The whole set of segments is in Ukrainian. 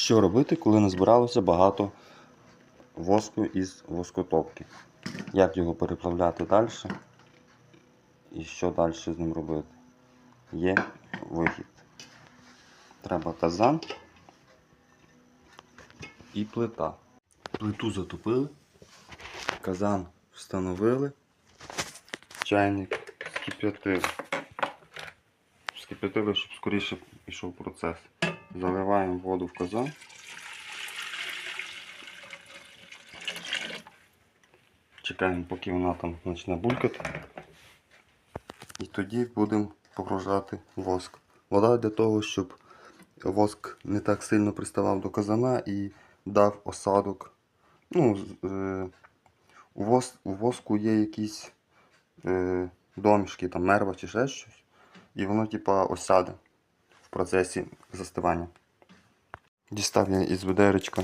Що робити, коли назбиралося багато воску із воскотопки? Як його переплавляти далі? І що далі з ним робити? Є вихід. Треба казан і плита. Плиту затопили, казан встановили, чайник скип'ятили. Скип'ятили, щоб скоріше пішов процес. Заливаємо воду в казан. Чекаємо, поки вона там почне булькати. І тоді будемо погружати воск. Вода для того, щоб воск не так сильно приставав до казана і дав осадок. Ну, е, у, вос, у воску є якісь е, домішки, там мерва чи ще щось. І воно типа осяде процесі застивання. Дістав я із ведеречка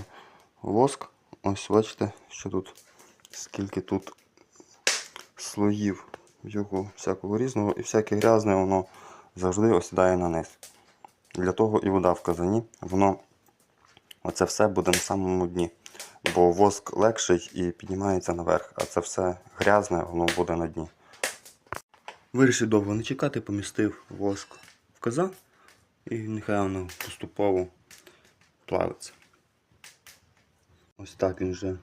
воск. Ось бачите, що тут, скільки тут слоїв його всякого різного і всяке грязне воно завжди осідає на низ. Для того і вода в казані, воно оце все буде на самому дні. Бо воск легший і піднімається наверх, а це все грязне, воно буде на дні. Вирішив довго не чекати, помістив воск в казан і нехай воно поступово плавиться. Ось так він вже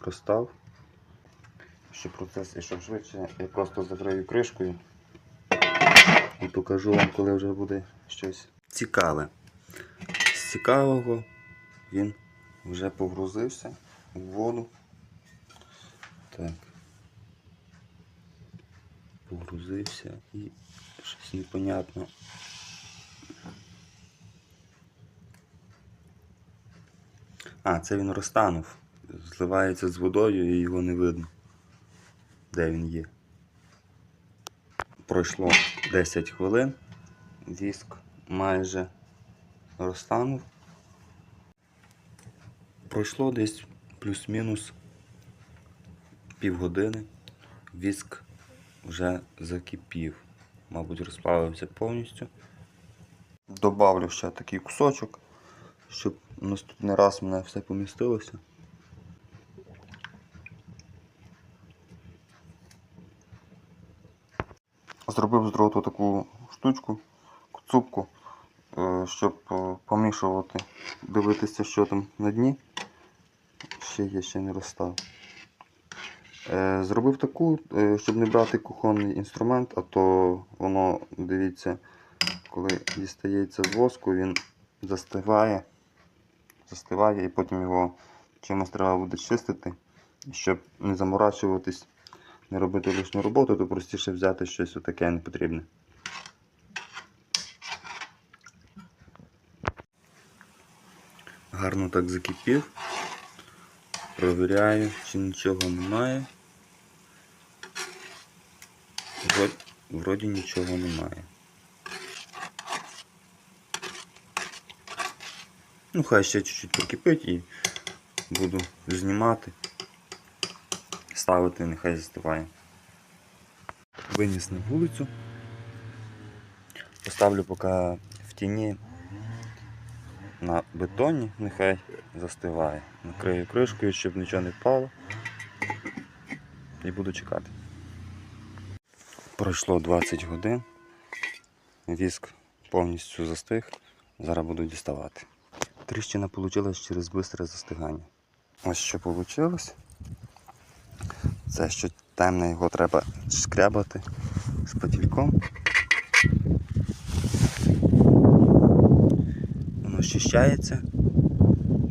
розстав. Щоб процес йшов швидше, я просто закрию кришкою і покажу вам, коли вже буде щось цікаве. З цікавого він вже погрузився у воду. Так. Погрузився і щось непонятно. А, це він розтанув. Зливається з водою і його не видно. Де він є. Пройшло 10 хвилин. Віск майже розтанув. Пройшло десь плюс-мінус півгодини. Віск вже закипів. Мабуть, розплавився повністю. Добавлю ще такий кусочок, щоб наступний раз мене все помістилося. Зробив з дроту таку штучку, цупку, е, щоб е, помішувати, дивитися, що там на дні. Ще є, ще не розстав. Е, Зробив таку, щоб не брати кухонний інструмент, а то воно, дивіться, коли дістається з воску, він застигає, застигає і потім його чимось треба буде чистити. Щоб не заморачуватись, не робити лишню роботу, то простіше взяти щось таке непотрібне. Гарно так закипів. Провіряю, чи нічого немає. Вроді нічого немає. Ну, хай ще чуть-чуть прикипить і буду знімати, ставити, нехай застиває. Виніс на вулицю. Поставлю поки в тіні на бетоні, нехай застиває. Накрию кришкою, щоб нічого не впало. І буду чекати. Пройшло 20 годин. Віск повністю застиг. Зараз буду діставати. Тріщина вийшла через швидке застигання. Ось що вийшло. Це що темне, його треба шкрябати шпательком. Воно щищається.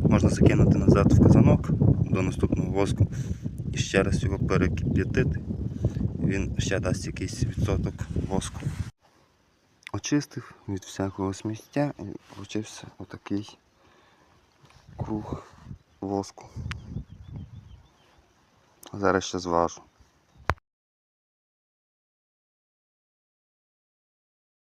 Можна закинути назад в казанок до наступного воску і ще раз його перекип'ятити. Він ще дасть якийсь відсоток воску. Очистив від всякого сміття і вийшов отакий круг воску. Зараз ще зважу.